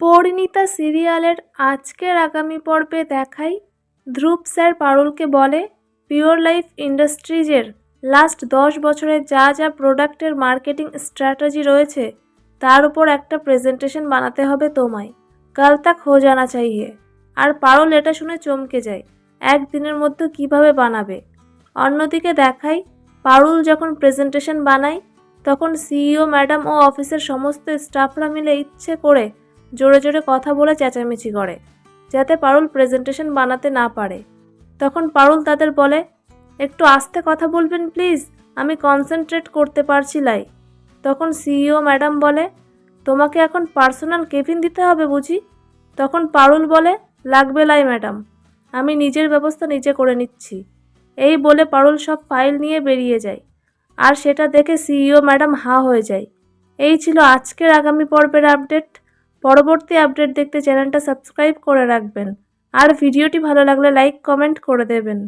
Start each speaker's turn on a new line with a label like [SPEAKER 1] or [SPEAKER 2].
[SPEAKER 1] পরিণীতা সিরিয়ালের আজকের আগামী পর্বে দেখাই। ধ্রুব স্যার পারুলকে বলে পিওর লাইফ ইন্ডাস্ট্রিজের লাস্ট দশ বছরে যা যা প্রোডাক্টের মার্কেটিং স্ট্র্যাটেজি রয়েছে, তার উপর একটা প্রেজেন্টেশন বানাতে হবে তোমায়। কাল তাক হো জানা চাইয়ে। আর পারল এটা শুনে চমকে যায় একদিনের মধ্যে কীভাবে বানাবে? অন্যদিকে দেখাই, পারুল যখন প্রেজেন্টেশন বানায়, তখন সিইও ম্যাডাম ও অফিসের সমস্ত স্টাফরা মিলে ইচ্ছে করে জোরে জোরে কথা বলে চেঁচামেচি করে, যাতে পারুল প্রেজেন্টেশন বানাতে না পারে। তখন পারুল তাদের বলে, একটু আস্তে কথা বলবেন প্লিজ আমি কনসেন্ট্রেট করতে পারছি লাই। তখন সিইও ম্যাডাম বলে, তোমাকে এখন পার্সোনাল কেবিন দিতে হবে বুঝি? তখন পারুল বলে, লাগবে লাই ম্যাডাম আমি নিজের ব্যবস্থা নিজে করে নিচ্ছি। এই বলে পারুল সব ফাইল নিয়ে বেরিয়ে যায়। আর সেটা দেখে সিইও ম্যাডাম হা হয়ে যায়। এই ছিল আজকের আগামী পর্বের আপডেট পরবর্তী আপডেট দেখতে চ্যানেলটা সাবস্ক্রাইব করে রাখবেন। আর ভিডিওটি ভালো লাগলে লাইক, কমেন্ট করে দেবেন।